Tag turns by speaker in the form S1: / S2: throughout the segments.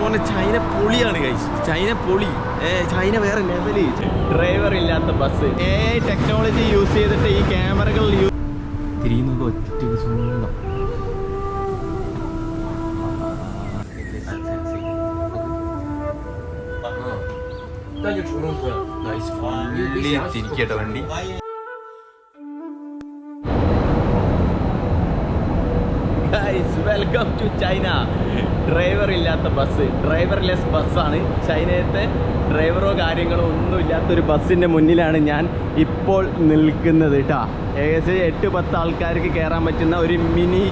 S1: പോലെ ചൈന പൊളിയാണ് കഴിച്ച് ചൈന പൊളി. ഏ ചൈന വേറെ ലെവൽ
S2: ഡ്രൈവർ ഇല്ലാത്ത ബസ് ഏ ടെക്നോളജി യൂസ് ചെയ്തിട്ട് ഈ ക്യാമറകൾ യൂസ്
S1: തിരിയുന്നത് ഒറ്റ സ്വന്തം തിരിക്കട്ടെ വണ്ടി.
S2: വെൽക്കം ടു ചൈന ഡ്രൈവർ ഇല്ലാത്ത ബസ് ഡ്രൈവർലെസ് ബസ്സാണ് ചൈനയത്തെ ഡ്രൈവറോ കാര്യങ്ങളോ ഒന്നും ഇല്ലാത്തൊരു ബസ്സിന്റെ മുന്നിലാണ് ഞാൻ ഇപ്പോൾ നിൽക്കുന്നത് കേട്ടോ ഏകദേശം എട്ട് പത്ത് ആൾക്കാർക്ക് കയറാൻ പറ്റുന്ന ഒരു മിനി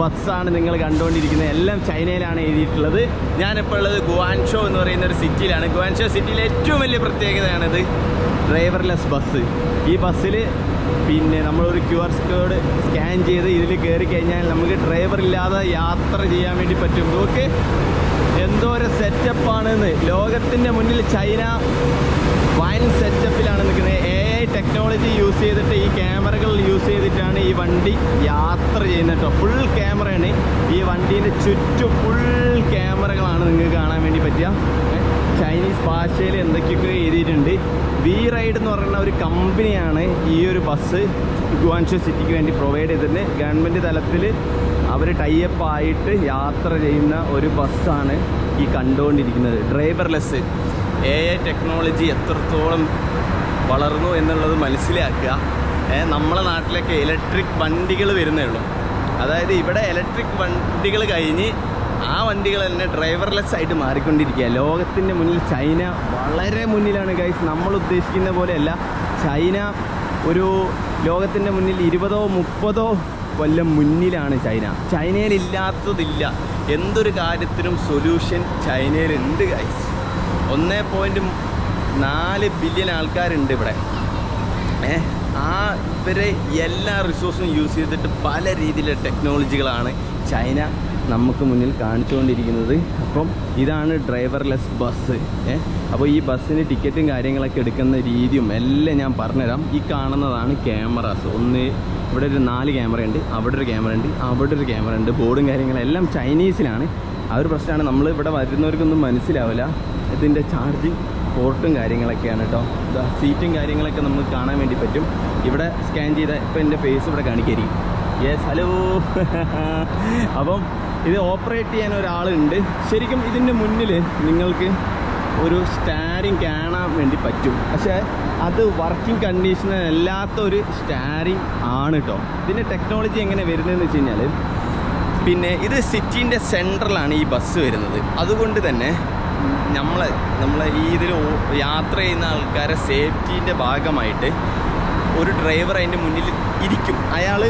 S2: ബസ്സാണ് നിങ്ങൾ കണ്ടുകൊണ്ടിരിക്കുന്നത്. എല്ലാം ചൈനയിലാണ് എഴുതിയിട്ടുള്ളത്. ഞാനിപ്പോൾ ഉള്ളത് ഗുവാൻഷോ എന്ന് പറയുന്ന ഒരു സിറ്റിയിലാണ് ഗുവാൻഷോ സിറ്റിയിലെ ഏറ്റവും വലിയ പ്രത്യേകതയാണിത്. ഡ്രൈവർലെസ് ബസ് ഈ ബസ്സിൽ പിന്നെ നമ്മളൊരു ക്യു ആർ കോഡ് സ്കാൻ ചെയ്ത് ഇതിൽ കയറി കഴിഞ്ഞാൽ നമുക്ക് ഡ്രൈവർ ഇല്ലാതെ യാത്ര ചെയ്യാൻ വേണ്ടി പറ്റും. നോക്ക് എന്തോ ഒരു സെറ്റപ്പാണെന്ന് ലോകത്തിന്റെ മുന്നിൽ ചൈന വൻ സെറ്റപ്പിലാണ് നിൽക്കുന്നത്. എ ഐ ടെക്നോളജി യൂസ് ചെയ്തിട്ട് ഈ ക്യാമറകൾ യൂസ് ചെയ്തിട്ടാണ് ഈ വണ്ടി യാത്ര ചെയ്യുന്നത് കേട്ടോ. ഫുൾ ക്യാമറയാണ് ഈ വണ്ടീന്റെ ചുറ്റും ഫുൾ ക്യാമറകളാണ് നിങ്ങൾക്ക് കാണാൻ വേണ്ടി പറ്റുക. ചൈനീസ് ഭാഷയിൽ എന്തൊക്കെയൊക്കെ എഴുതിയിട്ടുണ്ട്? വി റൈഡ് എന്ന് പറയുന്ന ഒരു കമ്പനിയാണ് ഈ ഒരു ബസ് ഗുവാൻഷു സിറ്റിക്ക് വേണ്ടി പ്രൊവൈഡ് ചെയ്തിട്ടുണ്ട് ഗവൺമെന്റ് തലത്തിൽ അവർ ടൈപ്പ് ആയിട്ട് യാത്ര ചെയ്യുന്ന ഒരു ബസ്സാണ് ഈ കണ്ടുകൊണ്ടിരിക്കുന്നത്. ഡ്രൈവർലെസ് എ ഐ ടെക്നോളജി എത്രത്തോളം വളർന്നു എന്നുള്ളത് മനസ്സിലാക്കുക. നമ്മളെ നാട്ടിലൊക്കെ ഇലക്ട്രിക് വണ്ടികൾ വരുന്നേ ഉള്ളൂ. അതായത് ഇവിടെ ഇലക്ട്രിക് വണ്ടികൾ കഴിഞ്ഞ് ആ വണ്ടികൾ തന്നെ ഡ്രൈവർലെസ് ആയിട്ട് മാറിക്കൊണ്ടിരിക്കുക ലോകത്തിന്റെ മുന്നിൽ ചൈന വളരെ മുന്നിലാണ് ഗൈസ് നമ്മൾ ഉദ്ദേശിക്കുന്ന പോലെയല്ല. ചൈന ഒരു ലോകത്തിന്റെ മുന്നിൽ ഇരുപതോ മുപ്പതോ കൊല്ലം മുന്നിലാണ് ചൈന. ചൈനയിൽ ഇല്ലാത്തതില്ല എന്തൊരു കാര്യത്തിനും സൊല്യൂഷൻ ചൈനയിലുണ്ട് ഗൈസ് ഒന്നേ പോയിന്റ് നാല് ബില്യൺ ആൾക്കാരുണ്ട് ഇവിടെ. ഏഹ് ആ ഇവരെ എല്ലാ റിസോഴ്സും യൂസ് ചെയ്തിട്ട് പല രീതിയിലുള്ള ടെക്നോളജികളാണ് ചൈന നമുക്ക് മുന്നിൽ കാണിച്ചുകൊണ്ടിരിക്കുന്നത്. അപ്പം ഇതാണ് ഡ്രൈവർലെസ് ബസ് ഏ അപ്പോൾ ഈ ബസ്സിന് ടിക്കറ്റും കാര്യങ്ങളൊക്കെ എടുക്കുന്ന രീതിയും എല്ലാം ഞാൻ പറഞ്ഞുതരാം. ഈ കാണുന്നതാണ് ക്യാമറാസ് ഒന്ന് ഇവിടെ ഒരു നാല് ക്യാമറ ഉണ്ട് അവിടെ ഒരു ക്യാമറ ഉണ്ട് അവിടെ ഒരു ക്യാമറ ഉണ്ട്. ബോർഡും കാര്യങ്ങളും എല്ലാം ചൈനീസിലാണ് ആ ഒരു പ്രശ്നമാണ്. നമ്മൾ ഇവിടെ വരുന്നവർക്കൊന്നും മനസ്സിലാവില്ല. ഇതിന്റെ ചാർജിങ് പോർട്ടും കാര്യങ്ങളൊക്കെയാണ് കേട്ടോ. സീറ്റും കാര്യങ്ങളൊക്കെ നമുക്ക് കാണാൻ വേണ്ടി പറ്റും. ഇവിടെ സ്കാൻ ചെയ്ത ഇപ്പം എന്റെ ഫേസ് ഇവിടെ കാണിക്കായിരിക്കും യെസ് ഹലോ അപ്പം ഇത് ഓപ്പറേറ്റ് ചെയ്യാൻ ഒരാളുണ്ട്. ശരിക്കും ഇതിന്റെ മുന്നിൽ നിങ്ങൾക്ക് ഒരു സ്റ്റാരിങ് കാണാൻ വേണ്ടി പറ്റും. പക്ഷേ അത് വർക്കിംഗ് കണ്ടീഷനിൽ അല്ലാത്ത ഒരു സ്റ്റാരിങ് ആണ് കേട്ടോ ഇതിന്റെ ടെക്നോളജി എങ്ങനെ വരുന്നതെന്ന് വെച്ച് കഴിഞ്ഞാൽ പിന്നെ ഇത് സിറ്റീന്റെ സെൻട്രലാണ് ഈ ബസ് വരുന്നത്. അതുകൊണ്ട് തന്നെ നമ്മൾ നമ്മൾ ഈ ഇതിൽ യാത്ര ചെയ്യുന്ന ആൾക്കാരെ സേഫ്റ്റീന്റെ ഭാഗമായിട്ട് ഒരു ഡ്രൈവർ അതിന്റെ മുന്നിൽ ഇരിക്കും. അയാൾ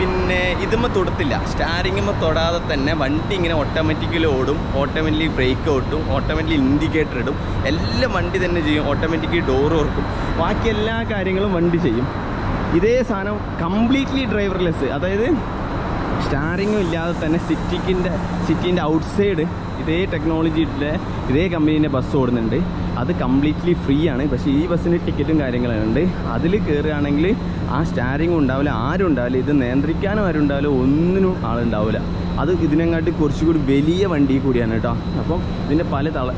S2: പിന്നെ ഇതുമ്മ തൊടത്തില്ല. സ്റ്റാരിങ്ങുമ്മ തൊടാതെ തന്നെ വണ്ടി ഇങ്ങനെ ഓട്ടോമാറ്റിക്കലി ഓടും. ഓട്ടോമാറ്റിക്കലി ബ്രേക്ക് ഓട്ടും. ഓട്ടോമാറ്റിക്കലി ഇൻഡിക്കേറ്റർ ഇടും. എല്ലാം വണ്ടി തന്നെ ചെയ്യും. ഓട്ടോമാറ്റിക്കലി ഡോർ ഓർക്കും. ബാക്കി എല്ലാ കാര്യങ്ങളും വണ്ടി ചെയ്യും. ഇതേ സാധനം കംപ്ലീറ്റ്ലി ഡ്രൈവർലെസ് അതായത് സ്റ്റാറിങ്ങും ഇല്ലാതെ തന്നെ സിറ്റിക്കിന്റെ സിറ്റിന്റെ ഔട്ട്സൈഡ് ഇതേ ടെക്നോളജിയുടെ ഇതേ കമ്പനീന്റെ ബസ് ഓടുന്നുണ്ട്. അത് കംപ്ലീറ്റ്ലി ഫ്രീ ആണ്. പക്ഷേ ഈ ബസ്സിന് ടിക്കറ്റും കാര്യങ്ങളും ഉണ്ട്. അതിൽ കയറുകയാണെങ്കിൽ ആ സ്റ്റാരിങ്ങും ഉണ്ടാവില്ല ആരും ഉണ്ടാവില്ല ഇത് നിയന്ത്രിക്കാനും ആരും ഉണ്ടാവില്ല ഒന്നിനും ആളുണ്ടാവില്ല. അത് ഇതിനെങ്ങാട്ടി കുറച്ചുകൂടി വലിയ വണ്ടി കൂടിയാണ് കേട്ടോ. അപ്പം ഇതിന്റെ പല തള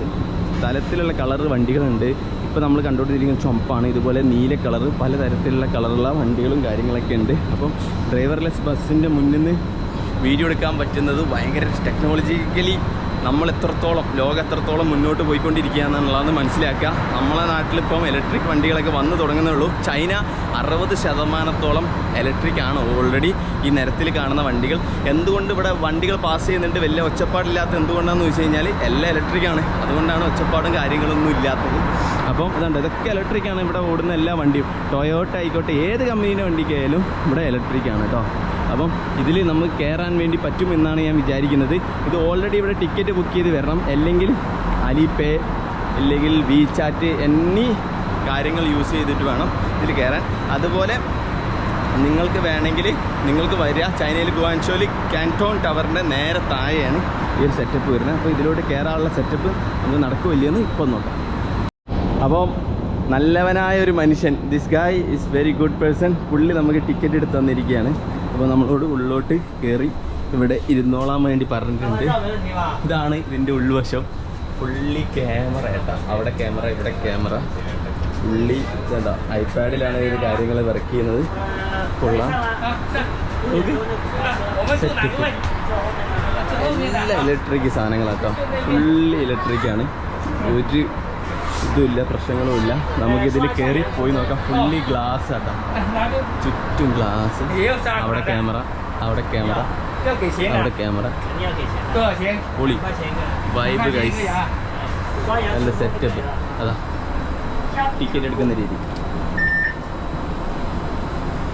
S2: തലത്തിലുള്ള കളർ വണ്ടികളുണ്ട്. ഇപ്പോൾ നമ്മൾ കണ്ടുകൊണ്ടിരിക്കുന്ന ചുമപ്പാണ് ഇതുപോലെ നീല കളർ പല തരത്തിലുള്ള കളറുള്ള വണ്ടികളും കാര്യങ്ങളൊക്കെ ഉണ്ട്. അപ്പം ഡ്രൈവർലെസ് ബസ്സിന്റെ മുന്നിൽ നിന്ന് വീഡിയോ എടുക്കാൻ പറ്റുന്നത് ഭയങ്കര ടെക്നോളജിക്കലി നമ്മൾ എത്രത്തോളം ലോകം എത്രത്തോളം മുന്നോട്ട് പോയിക്കൊണ്ടിരിക്കുക എന്നുള്ളതെന്ന് മനസ്സിലാക്കുക. നമ്മളെ നാട്ടിലിപ്പം ഇലക്ട്രിക് വണ്ടികളൊക്കെ വന്നു തുടങ്ങുന്നേ ഉള്ളൂ. ചൈന അറുപത് ശതമാനത്തോളം ഇലക്ട്രിക് ആണ് ഓൾറെഡി ഈ നിരത്തിൽ കാണുന്ന വണ്ടികൾ. എന്തുകൊണ്ട് ഇവിടെ വണ്ടികൾ പാസ് ചെയ്യുന്നുണ്ട്? വലിയ ഒച്ചപ്പാടില്ലാത്ത എന്തുകൊണ്ടാണെന്ന് വെച്ച് കഴിഞ്ഞാൽ എല്ലാം ഇലക്ട്രിക് ആണ്. അതുകൊണ്ടാണ് ഒച്ചപ്പാടും കാര്യങ്ങളൊന്നും ഇല്ലാത്തത്. അപ്പം ഇതുണ്ട് ഇതൊക്കെ ഇലക്ട്രിക് ആണ്. ഇവിടെ ഓടുന്ന എല്ലാ വണ്ടിയും. ടൊയോട്ട ആയിക്കോട്ടെ ഏത് കമ്പനീന്റെ വണ്ടിക്കായാലും ഇവിടെ ഇലക്ട്രിക് ആണ് കേട്ടോ അപ്പം ഇതിൽ നമുക്ക് കയറാൻ വേണ്ടി പറ്റും എന്നാണ് ഞാൻ വിചാരിക്കുന്നത്. ഇത് ഓൾറെഡി ഇവിടെ ടിക്കറ്റ് ബുക്ക് ചെയ്ത് വരണം. അല്ലെങ്കിൽ അലിപേ അല്ലെങ്കിൽ വി ചാറ്റ് എന്നീ കാര്യങ്ങൾ യൂസ് ചെയ്തിട്ട് വേണം ഇതിൽ കയറാൻ. അതുപോലെ നിങ്ങൾക്ക് വേണമെങ്കിൽ നിങ്ങൾക്ക് വരിക. ചൈനയിൽ ഗുവാൻഷോലി കാന്റോൺ ടവറിന്റെ നേരെ താഴെയാണ് ഈ ഒരു സെറ്റപ്പ് വരുന്നത്. അപ്പോൾ ഇതിലോട്ട് കയറാനുള്ള സെറ്റപ്പ് നമുക്ക് നടക്കുമില്ലെന്ന് ഇപ്പം നോക്കാം. അപ്പോൾ നല്ലവനായ ഒരു മനുഷ്യൻ. This guy is very good person പുള്ളി നമുക്ക് ടിക്കറ്റ് എടുത്ത് തന്നിരിക്കുകയാണ്. അപ്പോൾ നമ്മളോട് ഉള്ളോട്ട് കയറി ഇവിടെ ഇരുന്നോളാൻ വേണ്ടി പറഞ്ഞിട്ടുണ്ട്. ഇതാണ് ഇതിന്റെ ഉൾവശം. ഫുള്ളി ക്യാമറ ഏട്ടാ. അവിടെ ക്യാമറ ഇവിടെ ക്യാമറ ഫുള്ളി എന്താ ഐപാഡിലാണ് ഇത് കാര്യങ്ങൾ വർക്ക് ചെയ്യുന്നത്. കൊള്ളാം. Setup. എല്ലാ ഇലക്ട്രിക് സാധനങ്ങളാട്ടോ. ഫുള്ളി ഇലക്ട്രിക് ആണ്. ഒരു ഇതുമില്ല പ്രശ്നങ്ങളുമില്ല. നമുക്കിതിൽ കയറി പോയി നോക്കാം. ഫുള്ളി ഗ്ലാസ് കേട്ടോ ചുറ്റും ഗ്ലാസ് അവിടെ ക്യാമറ അവിടെ ക്യാമറ അവിടെ ക്യാമറ പൊളി. വൈബ് ഗൈസ് നല്ല സെറ്റപ്പ് അതാ. ടിക്കറ്റ് എടുക്കുന്ന രീതി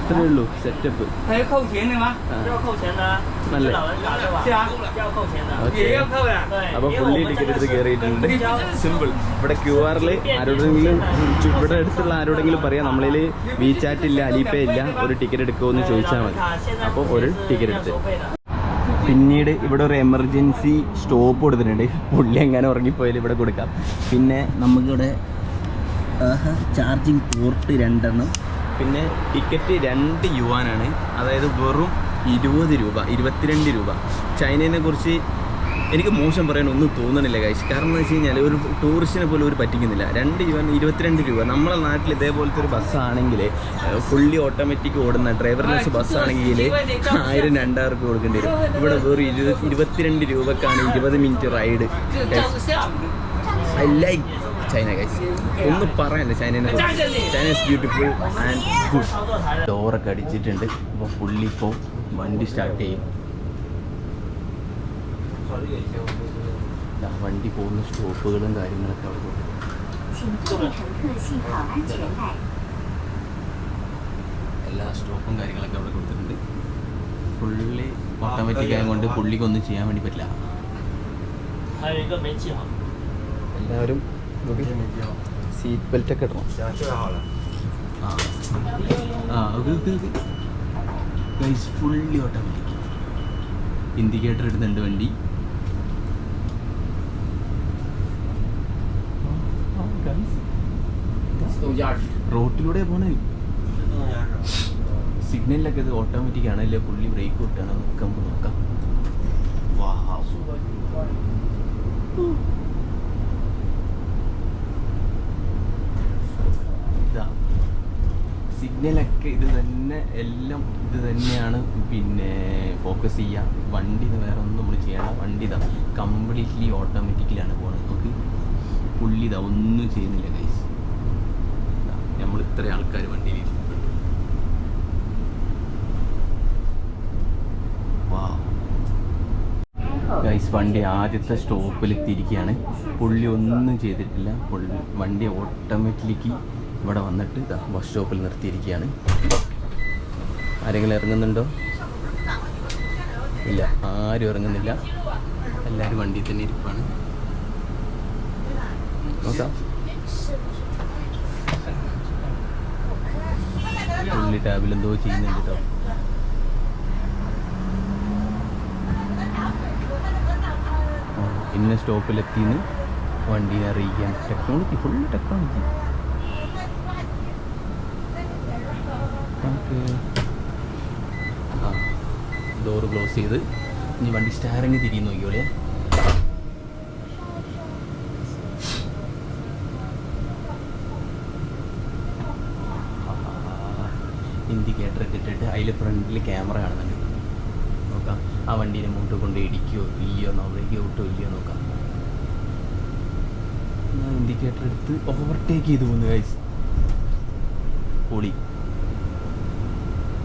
S2: അത്രേ ഉള്ളൂ സെറ്റപ്പ് നല്ല
S3: അപ്പൊ
S2: പുള്ളി ടിക്കറ്റ് എടുത്ത് കയറിയിട്ടുണ്ട് സിമ്പിൾ ഇവിടെ ക്യു ആറിൽ ആരോടെങ്കിലും ഇവിടെ അടുത്തുള്ള ആരോടെങ്കിലും പറയാം. നമ്മളിൽ വി ചാറ്റ് ഇല്ല അലിപേ ഇല്ല ഒരു ടിക്കറ്റ് എടുക്കുമോ എന്ന് ചോദിച്ചാൽ മതി.
S3: അപ്പൊ
S2: ഒരു ടിക്കറ്റ് എടുത്ത്. പിന്നീട് ഇവിടെ ഒരു എമർജൻസി സ്റ്റോപ്പ് കൊടുത്തിട്ടുണ്ട്. പുള്ളി എങ്ങനെ ഉറങ്ങിപ്പോയാലും ഇവിടെ കൊടുക്കാം. പിന്നെ നമുക്കിവിടെ ചാർജിങ് പോർട്ട് രണ്ടെണ്ണം. പിന്നെ ടിക്കറ്റ് രണ്ട് യുവാനാണ്. അതായത് വെറും ഇരുപത് രൂപ ഇരുപത്തിരണ്ട് രൂപ. ചൈനയെ കുറിച്ച് എനിക്ക് മോശം പറയാനൊന്നും തോന്നണില്ല കാശ് കാരണം എന്ന് വെച്ച് കഴിഞ്ഞാൽ ഒരു ടൂറിസ്റ്റിനെ പോലും ഒരു പറ്റിക്കുന്നില്ല. രണ്ട് യുവൻ ഇരുപത്തിരണ്ട് രൂപ. നമ്മളെ നാട്ടിൽ ഇതേപോലത്തെ ഒരു ബസ്സാണെങ്കിൽ ഫുള്ളി ഓട്ടോമാറ്റിക് ഓടുന്ന ഡ്രൈവർലെസ് ബസ്സാണെങ്കിൽ ആയിരം രണ്ടായിരം റുപ്യ കൊടുക്കേണ്ടി വരും. ഇവിടെ വെറും ഇരുപത് ഇരുപത്തിരണ്ട് രൂപക്കാണ് ഇരുപത്
S4: minute ride
S2: I like China guys ഒന്നും പറയാനില്ല ചൈനേനെ China
S3: is beautiful and good
S2: ഡോറൊക്കെ അടിച്ചിട്ടുണ്ട് അപ്പോൾ ഫുള്ളി ഇപ്പോൾ വണ്ടി സ്റ്റാർട്ട് ചെയ്യും വണ്ടി പോകുന്ന സ്റ്റോപ്പുകളും കാര്യങ്ങളൊക്കെ അവിടെ എല്ലാ സ്റ്റോപ്പും കാര്യങ്ങളൊക്കെ അവിടെ കൊടുത്തിട്ടുണ്ട് ഫുള്ളി ഓട്ടോമാറ്റിക് ആയതുകൊണ്ട് പുള്ളിക്കൊന്നും ചെയ്യാൻ വേണ്ടി പറ്റില്ല എല്ലാവരും സീറ്റ് ബെൽറ്റ് ഒക്കെ ഇടണം. ഫുള്ളി ഓട്ടോമാറ്റിക് ഇൻഡിക്കേറ്റർ ഇടുന്നുണ്ട് വണ്ടി. റോട്ടിലൂടെ പോണേ സിഗ്നലിലൊക്കെ ഇത് ഓട്ടോമാറ്റിക് ആണ് അല്ലെ? പുള്ളി ബ്രേക്ക് വിട്ടാണ് നോക്കാം നമുക്ക് നോക്കാം. ഇതാ. സിഗ്നലൊക്കെ ഇത് തന്നെ എല്ലാം ഇത് തന്നെയാണ്. പിന്നെ ഫോക്കസ് ചെയ്യുക വണ്ടി വേറെ ഒന്നും നമ്മൾ ചെയ്യണം വണ്ടി ഇതാ കംപ്ലീറ്റ്ലി ഓട്ടോമാറ്റിക്കലാണ് പോകുന്നത് നമുക്ക് പുള്ളി ഇതാ ഒന്നും ചെയ്യുന്നില്ല ഗൈസ് നമ്മൾ ഇത്ര ആൾക്കാർ വണ്ടിയിൽ
S5: വാ
S2: ഗൈസ് വണ്ടി ആദ്യത്തെ സ്റ്റോപ്പിൽ എത്തിയിരിക്കുകയാണ് പുള്ളി ഒന്നും ചെയ്തിട്ടില്ല. പുള്ളി വണ്ടി ഓട്ടോമാറ്റിക്കലി ഇവിടെ വന്നിട്ട് ഇതാ ബസ് സ്റ്റോപ്പിൽ നിർത്തിയിരിക്കുകയാണ്. ആരെങ്കിലും ഇറങ്ങുന്നുണ്ടോ? ഇല്ല ആരും ഇറങ്ങുന്നില്ല. എല്ലാവരും വണ്ടിയിൽ തന്നെ ഇരിപ്പാണ്. നോക്കാം. പുള്ളി ടാബിൽ എന്തോ ചെയ്യുന്നുണ്ട് കേട്ടോ ഇന്ന സ്റ്റോപ്പിലെത്തിന്ന് വണ്ടീനെ അറിയിക്കാൻ. ടെക്നോളജി ഫുൾ ടെക്നോളജി നമുക്ക് ആ ഡോറ് ക്ലോസ് ചെയ്ത് ഇനി വണ്ടി സ്റ്റാറിങ് നോക്കിയോളെ ഇൻഡിക്കേറ്റർ ഒക്കെ ഇട്ടിട്ട് അതിൽ ഫ്രണ്ടിൽ ക്യാമറ കാണുന്നുണ്ട്. നോക്കാം. ആ വണ്ടീനെ മുമ്പോട്ട് കൊണ്ട് ഇടിക്കുകയോ ഇല്ലയോ നോക്കി ഔട്ടോ ഇല്ലയോ നോക്കാം. ഞാൻ ഇൻഡിക്കേറ്റർ എടുത്ത് ഓവർടേക്ക് ചെയ്തു പോകുന്നു ഗൈസ് പൊളി.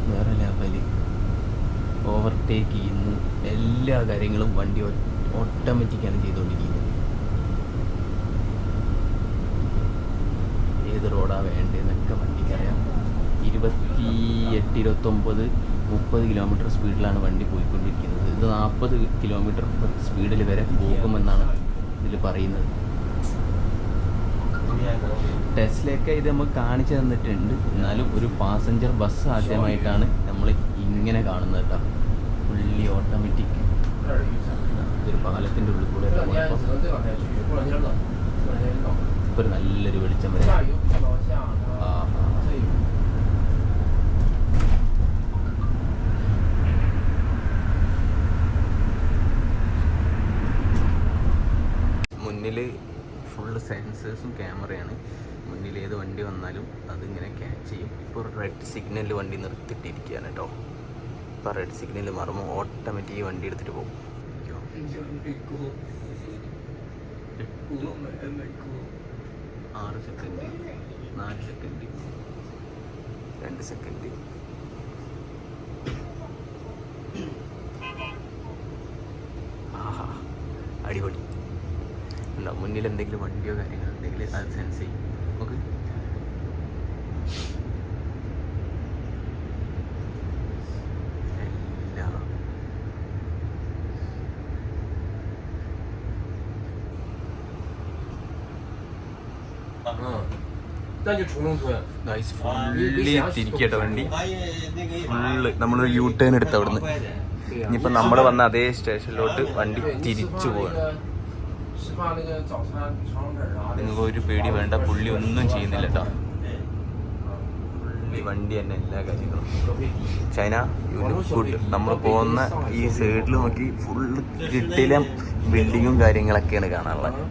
S2: വേറെ ലെവൽ ഓവർടേക്ക് ചെയ്യുന്നു. എല്ലാ കാര്യങ്ങളും വണ്ടി ഓട്ടോമാറ്റിക്കാണ് ചെയ്തുകൊണ്ടിരിക്കുന്നത്. ഏത് റോഡാണ് വേണ്ടതെന്നൊക്കെ വണ്ടിക്കറിയാം ഇരുപത്തി എട്ട് ഇരുപത്തൊമ്പത് മുപ്പത് കിലോമീറ്റർ സ്പീഡിലാണ് വണ്ടി പോയിക്കൊണ്ടിരിക്കുന്നത്. ഇത് നാൽപ്പത് കിലോമീറ്റർ സ്പീഡിൽ വരെ പോകുമെന്നാണ് ഇതിൽ പറയുന്നത്. ടെസ്റ്റിലൊക്കെ ഇത് നമുക്ക് കാണിച്ചു തന്നിട്ടുണ്ട്. എന്നാലും ഒരു പാസഞ്ചർ ബസ് ആദ്യമായിട്ടാണ് നമ്മൾ ഇങ്ങനെ കാണുന്നത് കേട്ടോ. ഫുള്ളി ഓട്ടോമാറ്റിക് ഇതൊരു പാലത്തിന്റെ ഉള്ളിൽ കൂടെ ഇപ്പോൾ നല്ലൊരു വെളിച്ചം വരെ. മുന്നിൽ ഫുള്ള് സെൻസേഴ്സും ക്യാമറയാണ് മുന്നിൽ ഏത് വണ്ടി വന്നാലും അതിങ്ങനെ ക്യാച്ച് ചെയ്യും. ഇപ്പോൾ റെഡ് സിഗ്നലിൽ വണ്ടി നിർത്തിയിട്ടിരിക്കുകയാണ് കേട്ടോ ഇപ്പോൾ റെഡ് സിഗ്നൽ മാറുമ്പോൾ ഓട്ടോമാറ്റിക് വണ്ടി എടുത്തിട്ട് പോകും. ആറ് സെക്കൻഡ് നാല് സെക്കൻഡ് രണ്ട് സെക്കൻഡ്. ആഹാ അടിപൊളി. ഉണ്ടാവും മുന്നിൽ എന്തെങ്കിലും വണ്ടിയോ കാര്യങ്ങളോ ഉണ്ടെങ്കിൽ അത് സെൻസ് ചെയ്യും. ഓക്കെ? ഗൈസ് വന്ന അതേ സ്റ്റേഷനിലോട്ട് വണ്ടി തിരിച്ചു പോവാണ് ഒരു പേടി വേണ്ട പുള്ളി ഒന്നും ചെയ്യുന്നില്ല വണ്ടി തന്നെ എല്ലാ കാര്യങ്ങളും. ചൈന നമ്മൾ പോകുന്ന ഈ സൈഡിൽ നോക്കി ഫുള്ള് കിട്ടിലും ബിൽഡിങ്ങും കാര്യങ്ങളൊക്കെയാണ് കാണാനുള്ളത്.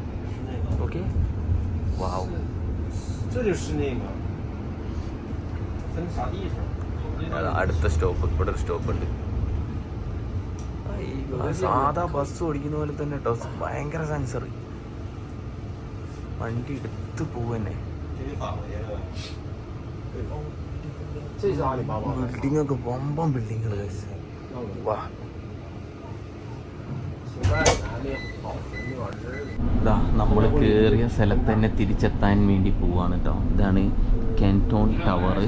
S2: ഓക്കെ വാവ്
S1: 这就是那个分啥地方？
S2: അതാ അടുത്ത സ്റ്റോപ്പ് ഇവിടെ ഒരു സ്റ്റോപ്പ് ഉണ്ട് ആ സാധാ ബസ് ഓടിക്കുന്ന പോലെ തന്നെ കേട്ടോ ഭയങ്കര സെൻസർ വണ്ടി എടുത്ത് പോവന്നെ
S1: 这是阿里巴巴的。
S2: ബിൽഡിംഗ് ഒക്കെ വമ്പം ബിൽഡിങ്ങുകൾ വാ ഇതാ നമ്മൾ കയറിയ സ്ഥലത്ത് തന്നെ തിരിച്ചെത്താൻ വേണ്ടി പോവാണ് കേട്ടോ ഇതാണ് കെന്റോൺ ടവർ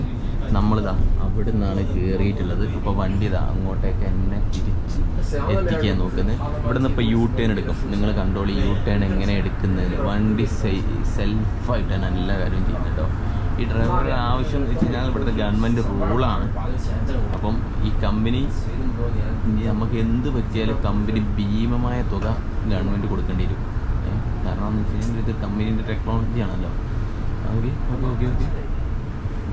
S2: നമ്മളിതാ അവിടെ നിന്നാണ് കയറിയിട്ടുള്ളത് ഇപ്പോൾ വണ്ടി ഇതാ അങ്ങോട്ടേക്ക് എന്നെ തിരിച്ച് എത്തിക്കാൻ നോക്കുന്നത് ഇവിടെ നിന്ന് ഇപ്പോൾ യൂ ടേൺ എടുക്കും. നിങ്ങൾ കണ്ടോളി യൂ ടേൺ എങ്ങനെ എടുക്കുന്നതിന് വണ്ടി സെൽഫായിട്ടാണ് എല്ലാ കാര്യവും ചെയ്യുന്നത് കേട്ടോ ഈ ഡ്രൈവറുടെ ആവശ്യം എന്ന് വെച്ച് കഴിഞ്ഞാൽ ഇവിടുത്തെ ഗവൺമെന്റ് റൂളാണ് അപ്പം ഈ കമ്പനി നമുക്ക് എന്ത് പറ്റിയാലും കമ്പനി ഭീമമായ തുക ഗവൺമെന്റ് കൊടുക്കേണ്ടി വരും. കാരണം എന്ന് വെച്ച് കഴിഞ്ഞാൽ ഇത് കമ്പനീന്റെ ടെക്നോളജി ആണല്ലോ. Okay okay okay okay.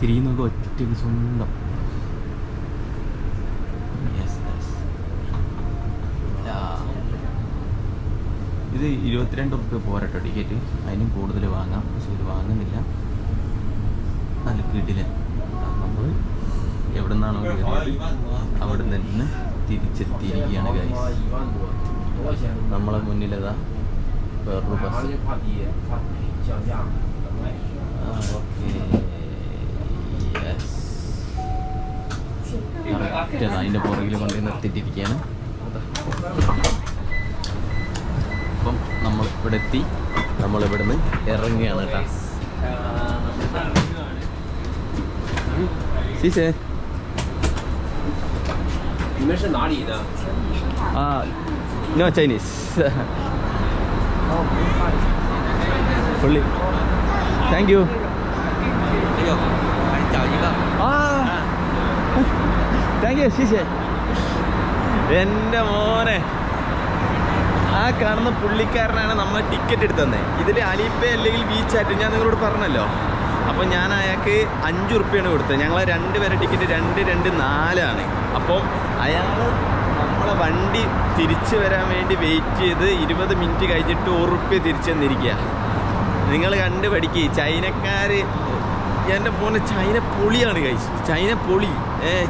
S2: തിരിയുന്നൊക്കെ ഒറ്റയ്ക്ക് സ്വന്തം. ഇത് ഇരുപത്തിരണ്ട് റുപ്യ പോരട്ടോ ടിക്കറ്റ് അതിനും കൂടുതൽ വാങ്ങാം. പക്ഷെ ഇത് വാങ്ങുന്നില്ല. നല്ല കിടില നമ്മൾ എവിടെ നിന്നാണോ അവിടെ നിന്ന് തിരിച്ചെത്തിയിരിക്കുകയാണ് നമ്മളെ മുന്നിലതാ വേറൊരു ബസ് കറക്റ്റ് അതിന്റെ പുറകിൽ കൊണ്ടുപോയി നിർത്തിയിട്ടിരിക്കുകയാണ് അപ്പം നമ്മൾ ഇവിടെ എത്തി നമ്മളിവിടുന്ന് ഇറങ്ങുകയാണ് കേട്ടോ. ഇറങ്ങുകയാണ് കേട്ടോ ശീശേ
S1: 你们是哪里的？
S2: ആ നോ ചൈനീസ് പുള്ളി താങ്ക് യു
S4: 这个还找一个。
S2: ആ താങ്ക് യു ശീശേ എൻ്റെ മോനെ ആ കാണുന്ന പുള്ളിക്കാരനാണ് നമ്മൾ ടിക്കറ്റ് എടുത്ത് തന്നെ ഇതിൽ അലിപ്പേ അല്ലെങ്കിൽ വീച്ചാറ്റ് ഞാൻ നിങ്ങളോട് പറഞ്ഞല്ലോ അപ്പോൾ ഞാൻ അയാൾക്ക് അഞ്ച് ഉറുപ്പ്യാണ് കൊടുത്തത്. ഞങ്ങൾ രണ്ട് പേരെ ടിക്കറ്റ് രണ്ട് രണ്ട് നാലാണ്. അപ്പം അയാൾ നമ്മളെ വണ്ടി തിരിച്ചു വരാൻ വേണ്ടി വെയിറ്റ് ചെയ്ത് ഇരുപത് മിനിറ്റ് കഴിഞ്ഞിട്ട് ഉറുപ്പ്യ തിരിച്ചു തന്നിരിക്കുക നിങ്ങൾ കണ്ട് പഠിക്കുക ചൈനക്കാർ എന്റെ ഫോണ് ചൈന പൊളിയാണ് കഴിച്ച് ചൈന പൊളി.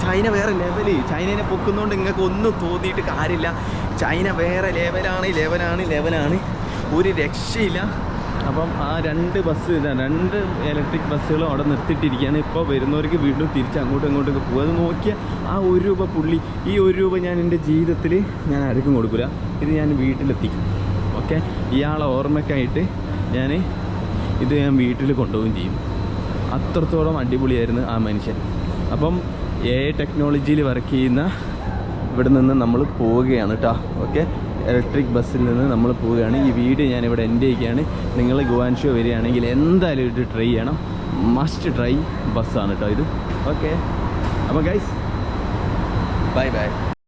S2: ചൈന വേറെ ലെവൽ ചൈനനെ പൊക്കുന്നതുകൊണ്ട് നിങ്ങൾക്ക് ഒന്നും തോന്നിയിട്ട് കാര്യമില്ല. ചൈന വേറെ ലെവലാണ് ലെവലാണ് ലെവലാണ് ഒരു രക്ഷയില്ല. അപ്പം ആ രണ്ട് ബസ് രണ്ട് ഇലക്ട്രിക് ബസ്സുകളും അവിടെ നിർത്തിയിട്ടിരിക്കുകയാണ്. ഇപ്പോൾ വരുന്നവർക്ക് വീണ്ടും തിരിച്ച് അങ്ങോട്ടും ഇങ്ങോട്ടും പോകും അത് നോക്കിയ ആ ഒരു രൂപ പുള്ളി ഈ ഒരു രൂപ ഞാൻ എന്റെ ജീവിതത്തിൽ ഞാൻ ആർക്കും കൊടുക്കില്ല ഇത് ഞാൻ വീട്ടിലെത്തിക്കും ഓക്കെ? ഇയാളെ ഓർമ്മയ്ക്കായിട്ട് ഞാൻ ഇത് ഞാൻ വീട്ടിൽ കൊണ്ടുപോവുകയും ചെയ്യും. അത്രത്തോളം അടിപൊളിയായിരുന്നു ആ മനുഷ്യൻ. അപ്പം എ ടെക്നോളജിയിൽ വർക്ക് ചെയ്യുന്ന ഇവിടെ നിന്ന് നമ്മൾ പോവുകയാണ് കേട്ടോ ഓക്കെ? ഇലക്ട്രിക് ബസ്സിൽ നിന്ന് നമ്മൾ പോവുകയാണ്. ഈ വീഡിയോ ഞാനിവിടെ എന്റെ ഒക്കെയാണ് നിങ്ങൾ ഗുവാൻ ഷോ വരികയാണെങ്കിൽ എന്തായാലും ഇത് ട്രൈ ചെയ്യണം. മസ്റ്റ് ട്രൈ ബസ്സാണ് കേട്ടോ ഇത്. ഓക്കെ അപ്പോൾ ഗൈസ് ബൈ ബൈ